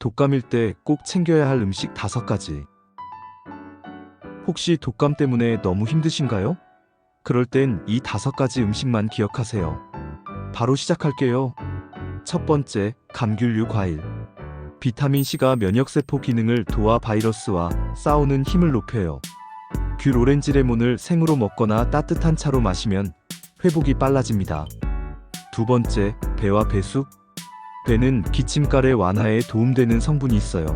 독감일 때 꼭 챙겨야 할 음식 다섯 가지. 혹시 독감 때문에 너무 힘드신가요? 그럴 땐이 다섯 가지 음식만 기억하세요. 바로 시작할게요. 첫 번째, 감귤류 과일. 비타민C가 면역세포 기능을 도와 바이러스와 싸우는 힘을 높여요. 귤 오렌지 레몬을 생으로 먹거나 따뜻한 차로 마시면 회복이 빨라집니다. 두 번째, 배와 배숙. 배는 기침가래 완화에 도움되는 성분이 있어요.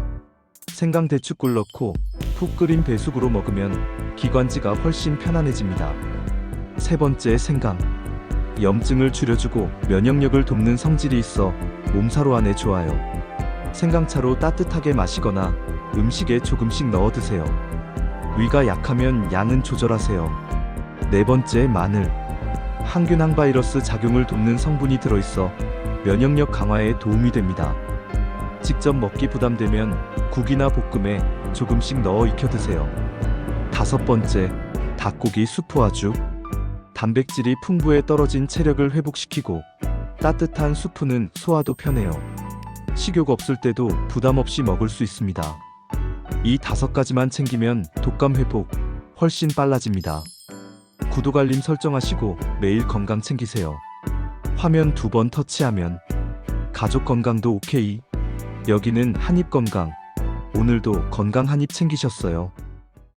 생강 대추꿀 넣고 푹 끓인 배숙으로 먹으면 기관지가 훨씬 편안해집니다. 세 번째, 생강. 염증을 줄여주고 면역력을 돕는 성질이 있어 몸사로 안에 좋아요. 생강차로 따뜻하게 마시거나 음식에 조금씩 넣어 드세요. 위가 약하면 양은 조절하세요. 네 번째, 마늘. 항균 항바이러스 작용을 돕는 성분이 들어있어 면역력 강화에 도움이 됩니다. 직접 먹기 부담되면 국이나 볶음에 조금씩 넣어 익혀 드세요. 다섯 번째, 닭고기 수프와 죽. 단백질이 풍부해 떨어진 체력을 회복시키고 따뜻한 수프는 소화도 편해요. 식욕 없을 때도 부담 없이 먹을 수 있습니다. 이 다섯 가지만 챙기면 독감 회복 훨씬 빨라집니다. 구독 알림 설정하시고 매일 건강 챙기세요. 화면 두 번 터치하면 가족 건강도 오케이. 여기는 한입 건강. 오늘도 건강 한입 챙기셨어요.